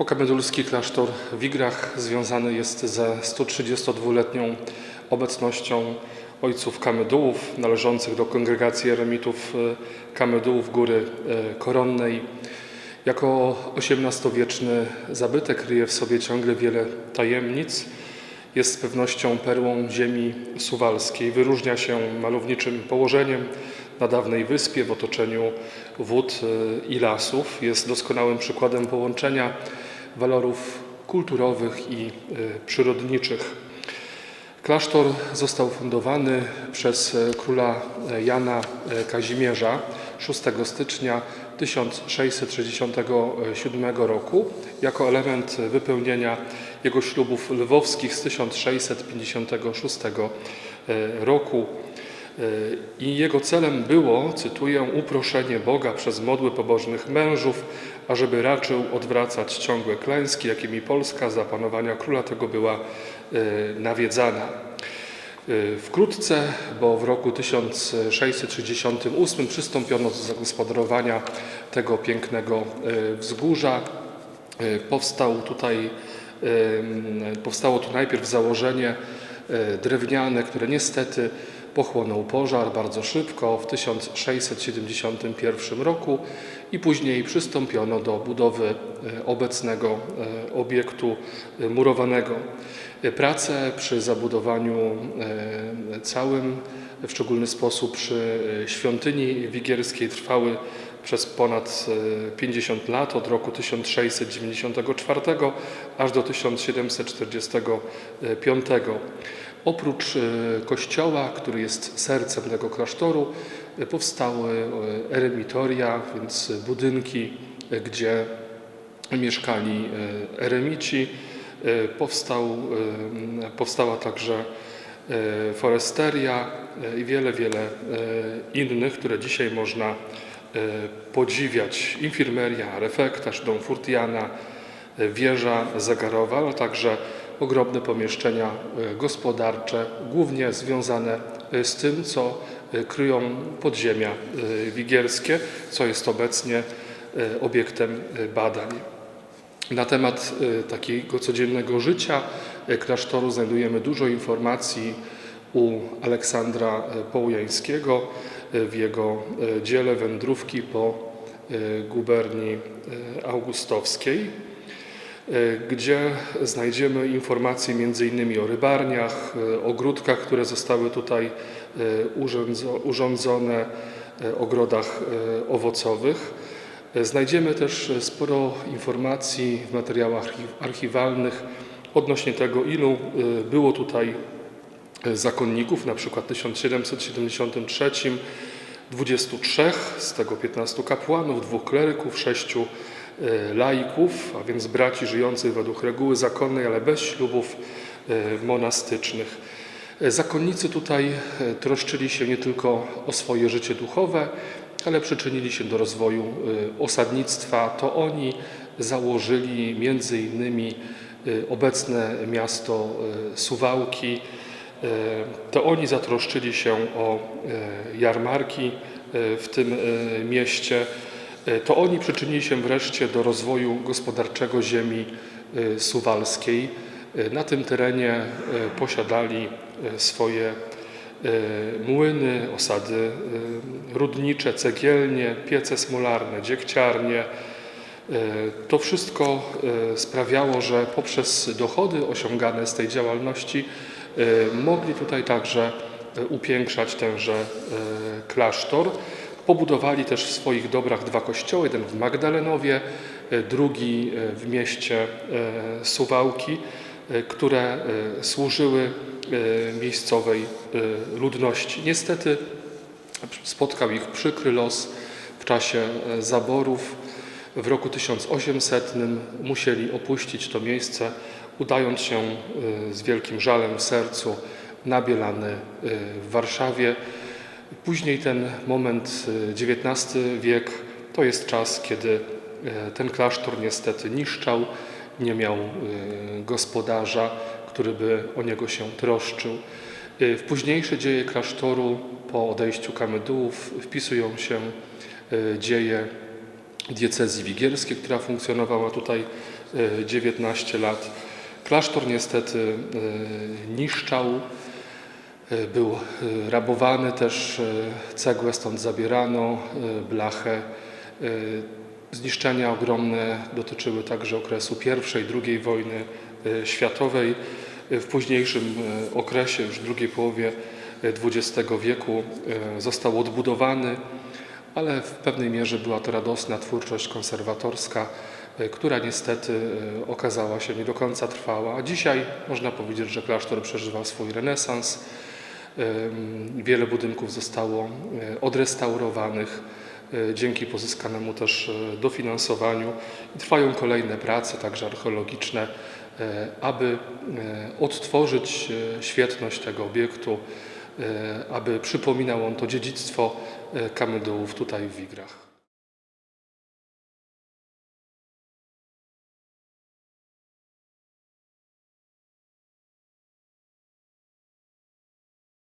Pokamedulski klasztor w Igrach związany jest ze 132-letnią obecnością ojców kamedułów należących do kongregacji eremitów e, kamedułów Góry e, Koronnej. Jako XVIII-wieczny zabytek kryje w sobie ciągle wiele tajemnic. Jest z pewnością perłą ziemi suwalskiej. Wyróżnia się malowniczym położeniem na dawnej wyspie w otoczeniu wód e, i lasów. Jest doskonałym przykładem połączenia walorów kulturowych i e, przyrodniczych. Klasztor został fundowany przez e, króla e, Jana e, Kazimierza 6 stycznia 1667 roku jako element wypełnienia jego ślubów lwowskich z 1656 roku. I jego celem było, cytuję, uproszenie Boga przez modły pobożnych mężów, ażeby raczył odwracać ciągłe klęski, jakimi Polska za panowania króla tego była e, nawiedzana. E, Wkrótce, bo w roku 1668 przystąpiono do zagospodarowania tego pięknego e, wzgórza. Powstał tutaj, powstało tu najpierw założenie drewniane, które niestety pochłonął pożar bardzo szybko w 1671 roku i później przystąpiono do budowy e, obecnego e, obiektu e, murowanego. Prace przy zabudowaniu całym, w szczególny sposób przy świątyni wigierskiej trwały przez ponad e, 50 lat, od roku 1694 aż do 1745. Oprócz e, kościoła, który jest sercem tego klasztoru, e, powstały e, eremitoria, więc budynki, gdzie mieszkali eremici. Powstał, powstała także foresteria i wiele, wiele innych, które dzisiaj można podziwiać. Infirmeria, refektarz, dom Furtiana, wieża zegarowa, ale także ogromne pomieszczenia e, gospodarcze, głównie związane e, z tym, co e, kryją podziemia wigierskie, co jest obecnie obiektem badań. Na temat takiego codziennego życia klasztoru znajdujemy dużo informacji u Aleksandra Połujańskiego w jego dziele Wędrówki po guberni augustowskiej, gdzie znajdziemy informacje m.in. o rybarniach, e, ogródkach, które zostały tutaj e, urządzo- urządzone, e, ogrodach e, owocowych. E, Znajdziemy też e, sporo informacji w materiałach archi- archiwalnych odnośnie tego, ilu e, było tutaj e, zakonników, na przykład w 1773 23, z tego 15 kapłanów, dwóch kleryków, sześciu e, laików, a więc braci żyjących według reguły zakonnej, ale bez ślubów e, monastycznych. E, Zakonnicy tutaj e, troszczyli się nie tylko o swoje życie duchowe, ale przyczynili się do rozwoju e, osadnictwa. To oni założyli między innymi e, obecne miasto e, Suwałki. E, To oni zatroszczyli się o e, jarmarki e, w tym e, mieście. E, To oni przyczynili się wreszcie do rozwoju gospodarczego ziemi e, suwalskiej. E, Na tym terenie posiadali swoje młyny, osady rudnicze, cegielnie, piece smolarne, dziegciarnie. E, To wszystko sprawiało, że poprzez dochody osiągane z tej działalności mogli tutaj także upiększać tenże klasztor. Pobudowali też w swoich dobrach dwa kościoły, jeden w Magdalenowie, e, drugi e, w mieście e, Suwałki, które służyły miejscowej ludności. Niestety spotkał ich przykry los w czasie zaborów. W roku 1800 musieli opuścić to miejsce, udając się z wielkim żalem w sercu na Bielany w Warszawie. Później ten moment, XIX wiek, to jest czas, kiedy e, ten klasztor niestety niszczał, nie miał e, gospodarza, który by o niego się troszczył. W późniejsze dzieje klasztoru po odejściu kamedułów wpisują się dzieje diecezji wigierskiej, która funkcjonowała tutaj e, 19 lat. Klasztor niestety niszczał, był e, rabowany też, e, cegłę stąd zabierano, e, blachę. E, Zniszczenia ogromne dotyczyły także okresu I, II wojny e, światowej. W późniejszym e, okresie, już w drugiej połowie XX wieku, e, został odbudowany, ale w pewnej mierze była to radosna twórczość konserwatorska, e, która niestety e, okazała się nie do końca trwała. A dzisiaj można powiedzieć, że klasztor przeżywa swój renesans. Wiele budynków zostało odrestaurowanych e, dzięki pozyskanemu też e, dofinansowaniu. Trwają kolejne prace, także archeologiczne, e, aby odtworzyć świetność tego obiektu, aby przypominał on to dziedzictwo Kamendołów tutaj w Wigrach.